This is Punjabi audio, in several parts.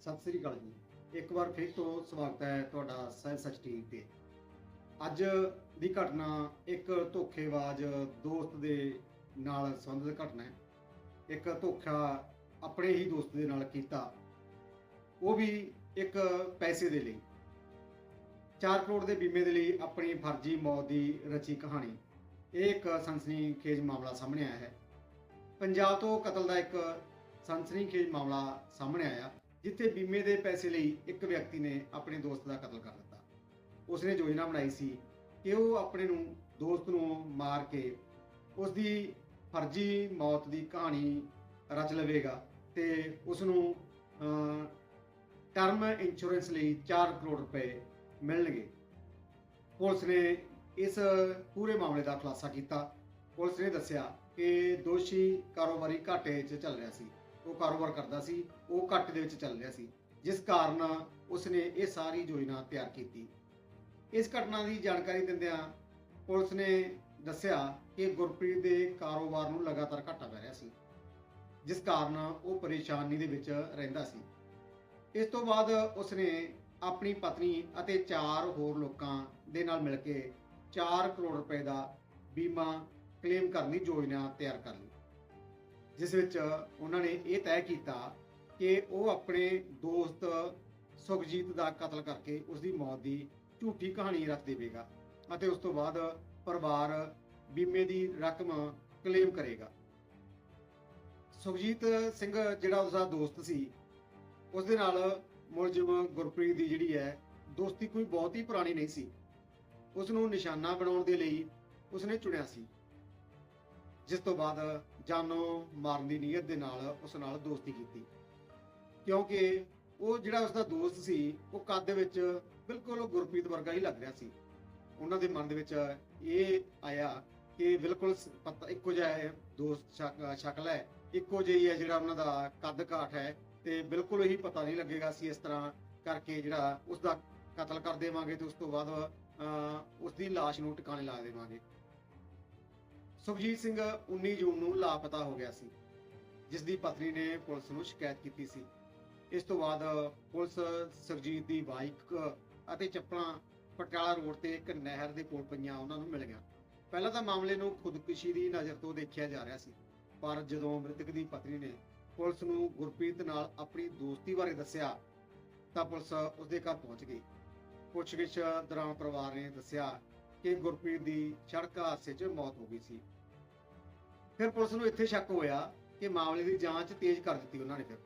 ਸਤਿ ਸ੍ਰੀ ਅਕਾਲ ਜੀ। ਇੱਕ ਵਾਰ ਫਿਰ ਤੋਂ ਸਵਾਗਤ ਹੈ ਤੁਹਾਡਾ ਸਹਿਜ ਸੱਚ ਟੀਵੀ ਤੇ। ਅੱਜ ਦੀ ਘਟਨਾ ਇੱਕ ਧੋਖੇਬਾਜ਼ ਦੋਸਤ ਦੇ ਨਾਲ ਸੰਬੰਧਿਤ ਘਟਨਾ ਹੈ। ਇੱਕ ਧੋਖਾ ਆਪਣੇ ਹੀ ਦੋਸਤ ਦੇ ਨਾਲ ਕੀਤਾ। ਉਹ ਵੀ ਇੱਕ ਪੈਸੇ ਦੇ ਲਈ। 4 ਕਰੋੜ ਦੇ ਬੀਮੇ ਦੇ ਲਈ ਆਪਣੀ ਫਰਜ਼ੀ ਮੌਤ ਦੀ ਰਚੀ ਕਹਾਣੀ। ਇਹ ਇੱਕ ਸਨਸਨੀਖੇਜ ਮਾਮਲਾ ਸਾਹਮਣੇ ਆਇਆ ਹੈ। ਪੰਜਾਬ ਤੋਂ ਕਤਲ ਦਾ ਇੱਕ ਸਨਸਨੀਖੇਜ ਮਾਮਲਾ ਸਾਹਮਣੇ ਆਇਆ। ਜਿੱਥੇ ਬੀਮੇ ਦੇ ਪੈਸੇ ਲਈ ਇੱਕ ਵਿਅਕਤੀ ਨੇ ਆਪਣੇ ਦੋਸਤ ਦਾ ਕਤਲ ਕਰ ਦਿੱਤਾ। ਉਸਨੇ ਯੋਜਨਾ ਬਣਾਈ ਸੀ ਕਿ ਉਹ ਆਪਣੇ ਨੂੰ ਦੋਸਤ ਨੂੰ ਮਾਰ ਕੇ ਉਸ ਦੀ ਫਰਜ਼ੀ ਮੌਤ ਦੀ ਕਹਾਣੀ ਰਚ ਲਵੇਗਾ ਤੇ ਉਸ ਨੂੰ ਟਰਮ ਇੰਸ਼ੋਰੈਂਸ ਲਈ 4 ਕਰੋੜ ਰੁਪਏ ਮਿਲਣਗੇ। ਪੁਲਿਸ ਨੇ ਇਸ ਪੂਰੇ ਮਾਮਲੇ ਦਾ ਖੁਲਾਸਾ ਕੀਤਾ। ਪੁਲਿਸ ਨੇ ਦੱਸਿਆ ਕਿ ਦੋਸ਼ੀ ਕਾਰੋਬਾਰੀ ਘਾਟੇ 'ਚ ਚੱਲ ਰਿਹਾ ਸੀ। ਉਹ ਕਾਰੋਬਾਰ ਕਰਦਾ ਸੀ, ਉਹ ਘੱਟ ਦੇ ਵਿੱਚ ਚੱਲ ਰਿਹਾ ਸੀ। ਜਿਸ ਕਾਰਨ ਉਸਨੇ ਇਹ ਸਾਰੀ ਯੋਜਨਾ ਤਿਆਰ ਕੀਤੀ। ਇਸ ਘਟਨਾ ਦੀ ਜਾਣਕਾਰੀ ਦਿੰਦਿਆਂ ਪੁਲਿਸ ਨੇ ਦੱਸਿਆ ਕਿ ਗੁਰਪ੍ਰੀਤ ਦੇ ਕਾਰੋਬਾਰ ਨੂੰ ਲਗਾਤਾਰ ਘਾਟਾ ਪੈ ਰਿਹਾ ਸੀ, ਜਿਸ ਕਾਰਨ ਉਹ ਪਰੇਸ਼ਾਨੀ ਦੇ ਵਿੱਚ ਰਹਿੰਦਾ ਸੀ। ਇਸ ਤੋਂ ਬਾਅਦ ਉਸਨੇ ਆਪਣੀ ਪਤਨੀ ਅਤੇ ਚਾਰ ਹੋਰ ਲੋਕਾਂ ਦੇ ਨਾਲ ਮਿਲ ਕੇ 4 ਕਰੋੜ ਰੁਪਏ ਦਾ ਬੀਮਾ ਕਲੇਮ ਕਰਨ ਦੀ ਯੋਜਨਾ ਤਿਆਰ ਕਰ ਲਈ। ਜਿਸ ਵਿੱਚ ਉਹਨਾਂ ਨੇ ਇਹ ਤੈਅ ਕੀਤਾ ਕਿ ਉਹ ਆਪਣੇ ਦੋਸਤ ਸੁਖਜੀਤ ਦਾ ਕਤਲ ਕਰਕੇ ਉਸ ਦੀ ਮੌਤ ਦੀ ਝੂਠੀ ਕਹਾਣੀ ਰੱਖ ਦੇਵੇਗਾ ਅਤੇ ਉਸ ਤੋਂ ਬਾਅਦ ਪਰਿਵਾਰ ਬੀਮੇ ਦੀ ਰਕਮ ਕਲੇਮ ਕਰੇਗਾ। ਸੁਖਜੀਤ ਸਿੰਘ ਜਿਹੜਾ ਉਸਦਾ ਦੋਸਤ ਸੀ ਉਸ ਦੇ ਨਾਲ ਮੁਲਜ਼ਮ ਗੁਰਪ੍ਰੀਤ ਦੀ ਜਿਹੜੀ ਹੈ, ਦੋਸਤੀ ਕੋਈ ਬਹੁਤ ਹੀ ਪੁਰਾਣੀ ਨਹੀਂ ਸੀ। ਉਸ ਨੂੰ ਨਿਸ਼ਾਨਾ ਬਣਾਉਣ ਦੇ ਲਈ ਉਸਨੇ ਚੁਣਿਆ ਸੀ। ਜਿਸ ਤੋਂ ਬਾਅਦ ਜਾਨੋਂ ਮਾਰਨ ਦੀ ਨੀਅਤ ਦੇ ਨਾਲ ਉਸ ਨਾਲ ਦੋਸਤੀ ਕੀਤੀ। ਕਿਉਂਕਿ ਉਹ ਜਿਹੜਾ ਉਸਦਾ ਦੋਸਤ ਸੀ ਉਹ ਕੱਦ ਦੇ ਵਿੱਚ ਬਿਲਕੁਲ ਗੁਰਪ੍ਰੀਤ ਵਰਗਾ ਹੀ ਲੱਗ ਰਿਹਾ ਸੀ। ਉਹਨਾਂ ਦੇ ਮਨ ਦੇ ਵਿੱਚ ਇਹ ਆਇਆ ਕਿ ਬਿਲਕੁਲ ਪਤਾ ਇੱਕੋ ਜਿਹਾ ਹੈ ਦੋਸਤ ਸ਼ਕ- ਸ਼ਕਲ ਹੈ। ਇੱਕੋ ਜਿਹੀ ਹੈ ਜਿਹੜਾ ਉਹਨਾਂ ਦਾ ਕੱਦ ਕਾਠ ਹੈ ਤੇ ਬਿਲਕੁਲ ਹੀ ਪਤਾ ਨਹੀਂ ਲੱਗੇਗਾ ਸੀ ਇਸ ਤਰ੍ਹਾਂ ਕਰਕੇ ਜਿਹੜਾ ਉਸ ਦਾ ਕਤਲ ਕਰ ਦੇਵਾਂਗੇ ਤੇ ਉਸ ਤੋਂ ਬਾਅਦ ਅਹ, ਉਸ ਦੀ ਲਾਸ਼ ਨੂੰ ਟਿਕਾਣੇ ਲਾ ਦੇਵਾਂਗੇ। ਸੁਖਜੀਤ ਸਿੰਘ 19 ਜੂਨ ਨੂੰ ਲਾਪਤਾ ਹੋ ਗਿਆ ਸੀ ਜਿਸ ਦੀ ਪਤਨੀ ਨੇ ਪੁਲਿਸ ਨੂੰ ਸ਼ਿਕਾਇਤ ਕੀਤੀ ਸੀ। ਇਸ ਤੋਂ ਬਾਅਦ ਪੁਲਿਸ ਸੁਖਜੀਤ ਦੀ ਬਾਈਕ ਅਤੇ ਚੱਪਲਾਂ ਪਟਿਆਲਾ ਰੋਡ ਤੇ ਇੱਕ ਨਹਿਰ ਦੇ ਕੋਲ ਪਈਆਂ, ਉਹਨਾਂ ਨੂੰ ਮਿਲ ਗਿਆ। ਪਹਿਲਾਂ ਤਾਂ ਮਾਮਲੇ ਨੂੰ ਖੁਦਕੁਸ਼ੀ ਦੀ ਨਜ਼ਰ ਤੋਂ ਦੇਖਿਆ ਜਾ ਰਿਹਾ ਸੀ, ਪਰ ਜਦੋਂ ਮ੍ਰਿਤਕ ਦੀ ਪਤਨੀ ਨੇ ਪੁਲਿਸ ਨੂੰ ਗੁਰਪ੍ਰੀਤ ਨਾਲ ਆਪਣੀ ਦੋਸਤੀ ਬਾਰੇ ਦੱਸਿਆ, ਤਾਂ ਪੁਲਿਸ ਉਸਦੇ ਘਰ ਪਹੁੰਚ ਗਈ। ਪੁੱਛਗਿੱਛ ਦੌਰਾਨ ਪਰਿਵਾਰ ਨੇ ਦੱਸਿਆ ਕਿ ਗੁਰਪ੍ਰੀਤ ਦੀ ਸੜਕ ਹਾਦਸੇ 'ਚ ਮੌਤ ਹੋ ਗਈ ਸੀ। ਫਿਰ ਪੁਲਿਸ ਨੂੰ ਇੱਥੇ ਸ਼ੱਕ ਹੋਇਆ ਕਿ ਮਾਮਲੇ ਦੀ ਜਾਂਚ ਤੇਜ਼ ਕਰ ਦਿੱਤੀ ਉਹਨਾਂ ਨੇ ਫਿਰ।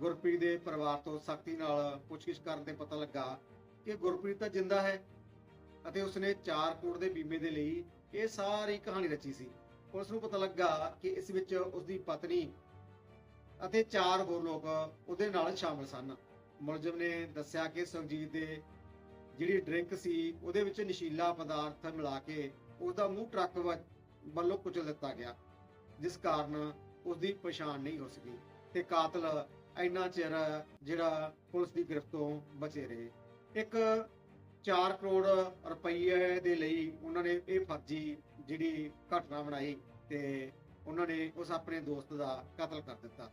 ਗੁਰਪ੍ਰੀਤ ਦੇ ਪਰਿਵਾਰ ਤੋਂ ਸਖਤੀ ਨਾਲ ਪੁੱਛਗਿੱਛ ਕਰਨ ਤੇ ਪਤਾ ਲੱਗਾ ਕਿ ਗੁਰਪ੍ਰੀਤ ਤਾਂ ਜਿੰਦਾ ਹੈ ਅਤੇ ਉਸਨੇ 4 ਕਰੋੜ ਦੇ ਬੀਮੇ ਦੇ ਲਈ ਇਹ ਸਾਰੀ ਕਹਾਣੀ ਰਚੀ ਸੀ। ਪੁਲਿਸ ਨੂੰ ਪਤਾ ਲੱਗਾ ਕਿ ਇਸ ਵਿੱਚ ਉਸਦੀ ਪਤਨੀ ਅਤੇ ਚਾਰ ਹੋਰ ਲੋਕ ਉਹਦੇ ਨਾਲ ਸ਼ਾਮਲ ਸਨ। ਮੁਲਜ਼ਮ ਨੇ ਦੱਸਿਆ ਕਿ ਸੁਖਜੀਤ ਦੇ ਜਿਹੜੀ ਡਰਿੰਕ ਸੀ, ਉਹਦੇ ਵਿੱਚ ਨਸ਼ੀਲਾ ਪਦਾਰਥ ਮਿਲਾ ਕੇ ਉਹਦਾ ਮੂੰਹ ਟਰੱਕ ਵ- ਵੱਲੋਂ ਕੁਚਲ ਦਿੱਤਾ ਗਿਆ, ਜਿਸ ਕਾਰਨ ਉਸਦੀ ਪਛਾਣ ਨਹੀਂ ਹੋ ਸਕੀ ਤੇ ਕਾਤਲ ਇੰਨਾ ਚਿਰ ਜਿਹੜਾ ਪੁਲਿਸ ਦੀ ਗ੍ਰਿਫਤ ਤੋਂ ਬਚੇ ਰਹੇ। ਇੱਕ 4 ਕਰੋੜ ਰੁਪਏ ਦੇ ਲਈ ਉਹਨਾਂ ਨੇ ਇਹ ਫਰਜ਼ੀ ਜਿਹੜੀ ਘਟਨਾ ਬਣਾਈ ਤੇ ਉਹਨਾਂ ਨੇ ਉਸ ਆਪਣੇ ਦੋਸਤ ਦਾ ਕਤਲ ਕਰ ਦਿੱਤਾ।